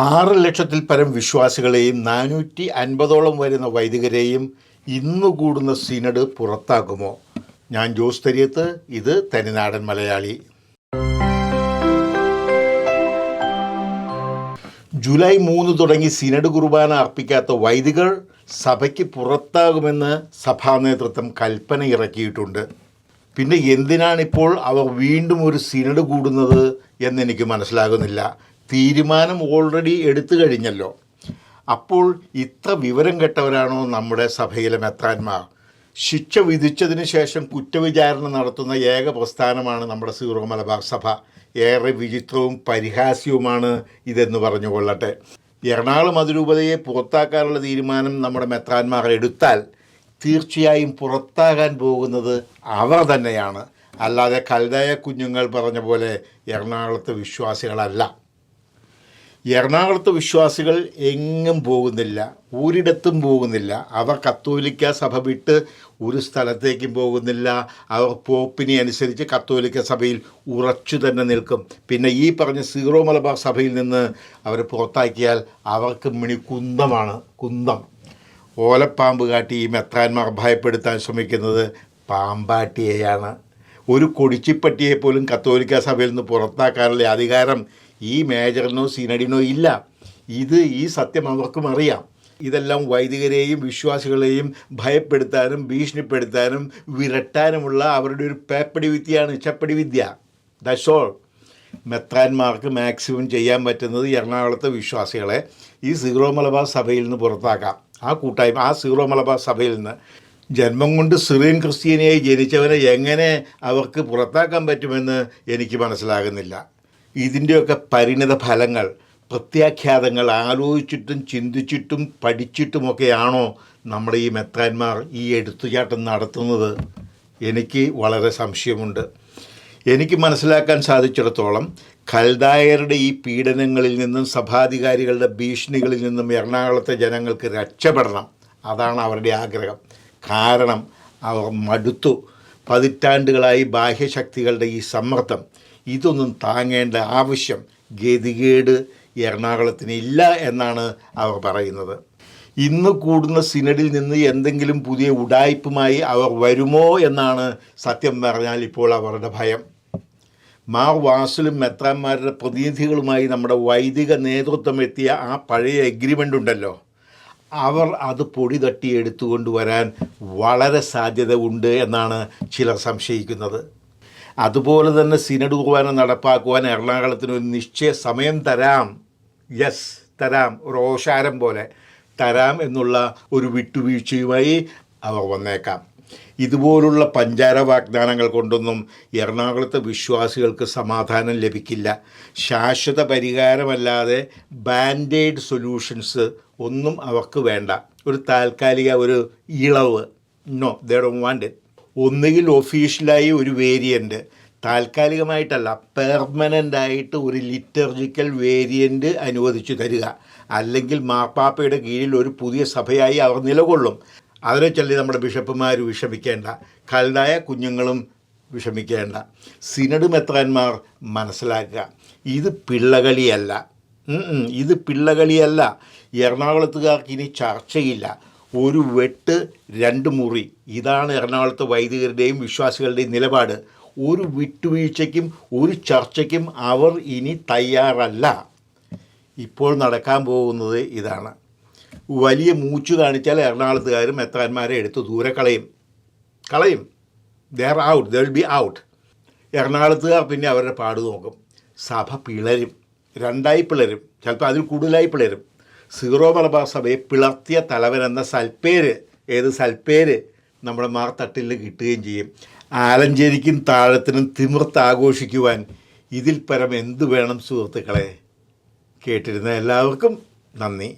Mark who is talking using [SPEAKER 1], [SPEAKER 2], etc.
[SPEAKER 1] ആറ് ലക്ഷത്തിൽ പരം വിശ്വാസികളെയും നാനൂറ്റി അൻപതോളം വരുന്ന വൈദികരെയും ഇന്ന് കൂടുന്ന സിനഡ് പുറത്താക്കുമോ? ഞാൻ ജോസ് തരിയത്ത് ഇത് തനിനാടൻ മലയാളി. ജൂലൈ മൂന്ന് തുടങ്ങി സിനഡ് കുർബാന അർപ്പിക്കാത്ത വൈദികർ സഭയ്ക്ക് പുറത്താകുമെന്ന് സഭാ നേതൃത്വം കൽപ്പന ഇറക്കിയിട്ടുണ്ട്. പിന്നെ എന്തിനാണിപ്പോൾ അവർ വീണ്ടും ഒരു സിനഡ് കൂടുന്നത് എന്നെനിക്ക് മനസ്സിലാകുന്നില്ല. തീരുമാനം ഓൾറെഡി എടുത്തു കഴിഞ്ഞല്ലോ. അപ്പോൾ ഇത്ര വിവരം കെട്ടവരാണോ നമ്മുടെ സഭയിലെ മെത്താന്മാർ ശിക്ഷ വിധിച്ചതിന് ശേഷം കുറ്റവിചാരണ നടത്തുന്ന ഏക പ്രസ്ഥാനമാണ് നമ്മുടെ സീറോ മലബാർ സഭ. ഏറെ വിചിത്രവും പരിഹാസ്യവുമാണ് ഇതെന്ന് പറഞ്ഞുകൊള്ളട്ടെ എറണാകുളം അതിരൂപതയെ പുറത്താക്കാനുള്ള തീരുമാനം നമ്മുടെ മെത്രാന്മാർ എടുത്താൽ തീർച്ചയായും പുറത്താകാൻ പോകുന്നത് അവർ തന്നെയാണ്. അല്ലാതെ കൽതായ കുഞ്ഞുങ്ങൾ പറഞ്ഞ പോലെ എറണാകുളത്തെ വിശ്വാസികളല്ല. എറണാകുളത്ത് വിശ്വാസികൾ എങ്ങും പോകുന്നില്ല ഒരിടത്തും പോകുന്നില്ല. അവർ കത്തോലിക്ക സഭ വിട്ട് ഒരു സ്ഥലത്തേക്കും പോകുന്നില്ല. അവർ പോപ്പിനെ അനുസരിച്ച് കത്തോലിക്ക സഭയിൽ ഉറച്ചു തന്നെ നിൽക്കും. പിന്നെ ഈ പറഞ്ഞ സീറോ മലബാർ സഭയിൽ നിന്ന് അവർ പുറത്താക്കിയാൽ അവർക്ക് മിണി കുന്തമാണ് കുന്തം. ഓലപ്പാമ്പ് കാട്ടി ഈ മെത്രാന്മാർ ഭയപ്പെടുത്താൻ ശ്രമിക്കുന്നത് പാമ്പാട്ടിയെയാണ്. ഒരു കൊടിച്ചിപ്പട്ടിയെ പോലും കത്തോലിക്ക സഭയിൽ നിന്ന് പുറത്താക്കാനുള്ള അധികാരം ഈ മേജറിനോ സിനഡിനോ ഇല്ല. ഇത് ഈ സത്യം അവർക്കും അറിയാം. ഇതെല്ലാം വൈദികരെയും വിശ്വാസികളെയും ഭയപ്പെടുത്താനും ഭീഷണിപ്പെടുത്താനും വിരട്ടാനുമുള്ള അവരുടെ ഒരു പേപ്പടി വിദ്യയാണ് ചപ്പടി വിദ്യ. ദശോൾ മെത്രാന്മാർക്ക് മാക്സിമം ചെയ്യാൻ പറ്റുന്നത് എറണാകുളത്തെ വിശ്വാസികളെ ഈ സീറോ മലബാർ സഭയിൽ നിന്ന് പുറത്താക്കാം. ആ കൂട്ടായ്മ ആ സീറോ മലബാർ സഭയിൽ നിന്ന് ജന്മം കൊണ്ട് സിറിയൻ ക്രിസ്ത്യാനിയായി ജനിച്ചവനെ എങ്ങനെ അവർക്ക് പുറത്താക്കാൻ പറ്റുമെന്ന് എനിക്ക് മനസ്സിലാകുന്നില്ല. ഇതിന്റെയൊക്കെ പരിണിത ഫലങ്ങൾ പ്രത്യാഖ്യാതങ്ങൾ ആലോചിച്ചിട്ടും ചിന്തിച്ചിട്ടും പഠിച്ചിട്ടുമൊക്കെയാണോ നമ്മുടെ ഈ മെത്രാന്മാർ ഈ എടുത്തുചാട്ടം നടത്തുന്നത്? എനിക്ക് വളരെ സംശയമുണ്ട്. എനിക്ക് മനസ്സിലാക്കാൻ സാധിച്ചിടത്തോളം കൽദായരുടെ ഈ പീഡനങ്ങളിൽ നിന്നും സഭാധികാരികളുടെ ഭീഷണികളിൽ നിന്നും എറണാകുളത്തെ ജനങ്ങൾക്ക് രക്ഷപ്പെടണം. അതാണ് അവരുടെ ആഗ്രഹം. കാരണം അവർ മടുത്തു. പതിറ്റാണ്ടുകളായി ബാഹ്യശക്തികളുടെ ഈ സമ്മർദ്ദം. ഇതൊന്നും താങ്ങേണ്ട ആവശ്യം ഗതികേട് എറണാകുളത്തിന് ഇല്ല എന്നാണ് അവർ പറയുന്നത്. ഇന്ന് കൂടുന്ന സിനഡിൽ നിന്ന് എന്തെങ്കിലും പുതിയ ഉടായ്പുമായി അവർ വരുമോ എന്നാണ് സത്യം പറഞ്ഞാൽ ഇപ്പോൾ അവരുടെ ഭയം. മാർ വാസലും മെത്രാന്മാരുടെ പ്രതിനിധികളുമായി നമ്മുടെ വൈദിക നേതൃത്വം എത്തിയ ആ പഴയ എഗ്രിമെന്റ് ഉണ്ടല്ലോ. അവർ അത് പൊടി തട്ടി എടുത്തുകൊണ്ട് വരാൻ വളരെ സാധ്യത ഉണ്ട് എന്നാണ് ചിലർ സംശയിക്കുന്നത്. അതുപോലെ തന്നെ സിനഡ് കുർബാന നടപ്പാക്കുവാൻ എറണാകുളത്തിന് ഒരു നിശ്ചയ സമയം തരാം. യെസ് തരാം. ഒരു പോലെ തരാം എന്നുള്ള ഒരു വിട്ടുവീഴ്ചയുമായി അവർ വന്നേക്കാം. ഇതുപോലുള്ള പഞ്ചാര വാഗ്ദാനങ്ങൾ കൊണ്ടൊന്നും എറണാകുളത്തെ വിശ്വാസികൾക്ക് സമാധാനം ലഭിക്കില്ല. ശാശ്വത പരിഹാരമല്ലാതെ ബാൻഡേഡ് സൊല്യൂഷൻസ് ഒന്നും അവർക്ക് വേണ്ട. ഒരു താൽക്കാലിക ഒരു ഇളവ്. നോ ദേ വാണ്ട് ഇറ്റ് ഒന്നുകിൽ ഒഫീഷ്യലായി ഒരു വേരിയന്റ് താൽക്കാലികമായിട്ടല്ല പെർമനന്റായിട്ട് ഒരു ലിറ്റർജിക്കൽ വേരിയന്റ് അനുവദിച്ചു തരിക. അല്ലെങ്കിൽ മാർപ്പാപ്പയുടെ കീഴിൽ ഒരു പുതിയ സഭയായി അവർ നിലകൊള്ളും. അതിനെ ചൊല്ലി നമ്മുടെ ബിഷപ്പുമാർ വിഷമിക്കേണ്ട കൽതായ കുഞ്ഞുങ്ങളും വിഷമിക്കേണ്ട. സിനഡ് മെത്രാന്മാർ മനസ്സിലാക്കുക. ഇത് പിള്ളകളിയല്ല. ഇത് പിള്ളകളിയല്ല. എറണാകുളത്തുകാർക്ക് ഇനി ചർച്ചയില്ല. ഒരു വെട്ട് രണ്ട് മുറി. ഇതാണ് എറണാകുളത്തെ വൈദികരുടെയും വിശ്വാസികളുടെയും നിലപാട്. ഒരു വിട്ടുവീഴ്ചയ്ക്കും ഒരു ചർച്ചയ്ക്കും അവർ ഇനി തയ്യാറല്ല. ഇപ്പോൾ നടക്കാൻ പോകുന്നത് ഇതാണ്. വലിയ മൂച്ചു കാണിച്ചാൽ എറണാകുളത്തുകാരും എത്താന്മാരെ എടുത്ത് ദൂരെ കളയും. കളയും. They're out they will be out എറണാകുളത്തുകാർ പിന്നെ അവരുടെ പാട് നോക്കും. സഭ പിളരും. രണ്ടായി പിളരും. ചിലപ്പോൾ അതിൽ കൂടുതലായി പിളരും. സീറോ മലബാർ സഭയെ പിളർത്തിയ തലവൻ എന്ന സൽപ്പേര് ഏത് സൽപ്പേര് നമ്മുടെ മാർത്തട്ടിൽ കിട്ടുകയും ചെയ്യും. ആലഞ്ചേരിക്കും താഴത്തിനും തിമിർത്ത് ആഘോഷിക്കുവാൻ ഇതിൽ പരം എന്തു വേണം സുഹൃത്തുക്കളെ? കേട്ടിരുന്ന എല്ലാവർക്കും നന്ദി.